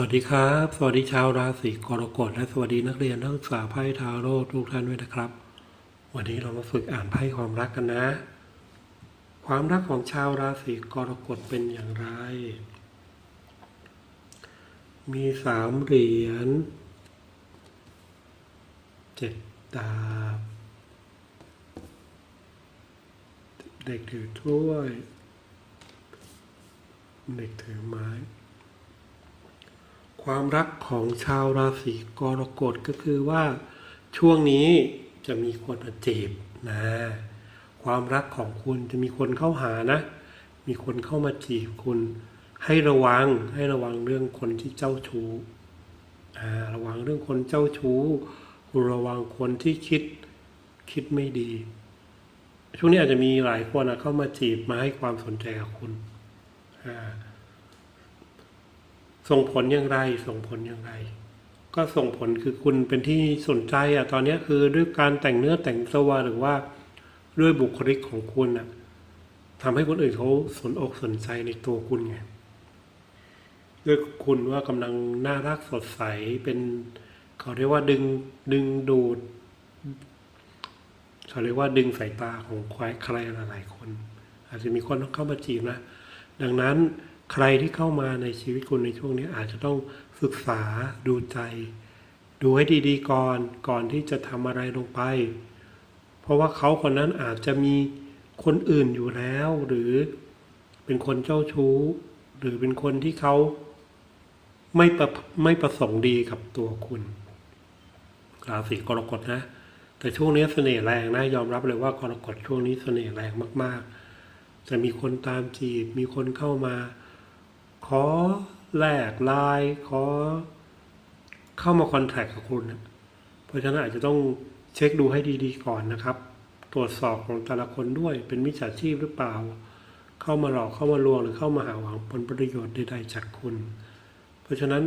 วัสดีครับ สวัสดีชาวราศีกรกฎและสวัสดีนักเรียนนักศึกษาไพ่ทาโร่ทุกท่านด้วยนะครับ วันนี้เรามาฝึกอ่านไพ่ความรักกันนะ ความรักของชาวราศีกรกฎเป็นอย่างไร มีสามเหรียญเจ็ดดาบ เด็กถือถ้วย เด็กถือไม้ ความรักของชาวราศีกรกฎก็คือว่า ช่วงนี้จะมีคนมาจีบนะความรักของคุณจะมีคนเข้าหานะ มีคนเข้ามาจีบคุณ ให้ระวังให้ระวังเรื่องคนที่เจ้าชู้ระวังเรื่องคนเจ้าชู้คุณระวังคนที่คิดคิดไม่ดี ช่วงนี้อาจจะมีหลายคนนะเข้ามาจีบมาให้ความสนใจกับคุณอ่า ส่งผลอย่างไร ส่งผลอย่างไร ก็ส่งผลคือคุณเป็นที่สนใจอะตอนนี้คือด้วยการแต่งเนื้อแต่งตัวหรือว่าด้วยบุคลิกของคุณอะทำให้คนอื่นเขาสนอกสนใจในตัวคุณไงด้วยคุณว่ากำลังน่ารักสดใสเป็นเขาเรียกว่าดึงดึงดูดเขาเรียกว่าดึงสายตาของใครหลายๆคน อาจจะมีคนเข้ามาจีบนะ ดังนั้น ใครที่เข้ามาในชีวิตคุณในช่วงนี้อาจจะต้องศึกษาดูใจ ดูให้ดีๆก่อนก่อนที่จะทำอะไรลงไป เพราะว่าเขาคนนั้นอาจจะมีคนอื่นอยู่แล้ว หรือเป็นคนเจ้าชู้ หรือเป็นคนที่เขาไม่ประไม่ประสงค์ดีกับตัวคุณราศีกรกฎนะ แต่ช่วงนี้เสน่ห์แรงนะ ยอมรับเลยว่ากรกฎช่วงนี้เสน่ห์แรงมาก ๆ จะมีคนตามจีบมีคนเข้ามา ขอแลกไลน์ขอเข้ามาคอนแทคกับคุณนะเพราะฉะนั้นอาจจะต้องเช็คดูให้ดีๆก่อนนะครับ ตรวจสอบของแต่ละคนด้วยเป็นมิจฉาชีพหรือเปล่า เข้ามาหลอกเข้ามาลวงหรือเข้ามาหาหวังผลประโยชน์ใดๆจากคุณ เพราะฉะนั้น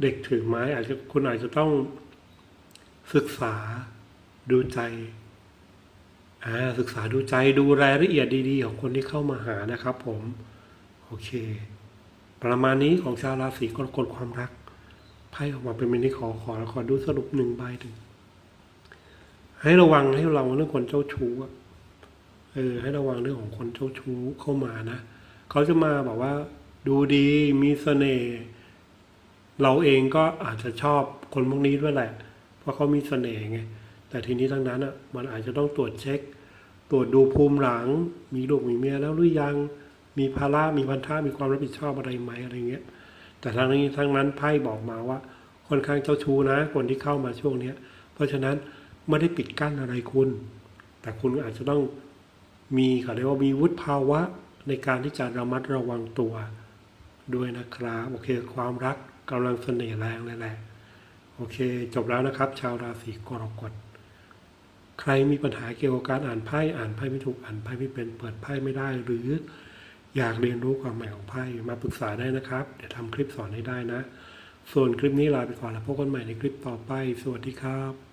เด็กถือไม้อาจจะคุณอาจจะต้องศึกษาดูใจศึกษาดูใจดูรายละเอียดดีๆ ของคนที่เข้ามาหานะครับผม โอเค ประมาณนี้ของชาวราศีกรกฎความรักไพ่ออกมาเป็นมินิขอขอขอดูสรุปหนึ่งใบหนึ่งให้ระวังให้ระวังเรื่องคนเจ้าชู้อะเออ ให้ระวังเรื่องของคนเจ้าชู้เข้ามานะเขาจะมาบอกว่า ดูดีมีเสน่ห์เราเองก็อาจจะชอบคนพวกนี้ด้วยแหละ เพราะเขามีเสน่ห์ไงแต่ทีนี้ทั้งนั้นอะมันอาจจะต้องตรวจเช็ค ตรวจดูภูมิหลัง มีลูกมีเมียแล้วหรือยัง มีภาระมีพันธะมีความรับผิดชอบอะไรไหมอะไรเงี้ย แต่ทั้งนี้ทั้งนั้นไพ่บอกมาว่าค่อนข้างเจ้าชู้นะ คนที่เข้ามาช่วงเนี้ย เพราะฉะนั้นไม่ได้ปิดกั้นอะไรคุณ แต่คุณอาจจะต้องมีเขาเรียกว่ามีวุฒิภาวะในการที่จะระมัดระวังตัวด้วยนะครับโอเค ความรักกำลังเสน่ห์แรงเลยแหละโอเค จบแล้วนะครับ ชาวราศีกรกฎใครมีปัญหาเกี่ยวกับการอ่านไพ่อ่านไพ่ไม่ถูกอ่านไพ่ไม่เป็นเปิดไพ่ไม่ได้หรือ อยากเรียนรู้ความหมายของไพ่มาปรึกษาได้นะครับ เดี๋ยวทำคลิปสอนให้ได้นะ ส่วนคลิปนี้ลาไปก่อนแล้วพบกันใหม่ในคลิปต่อไป สวัสดีครับ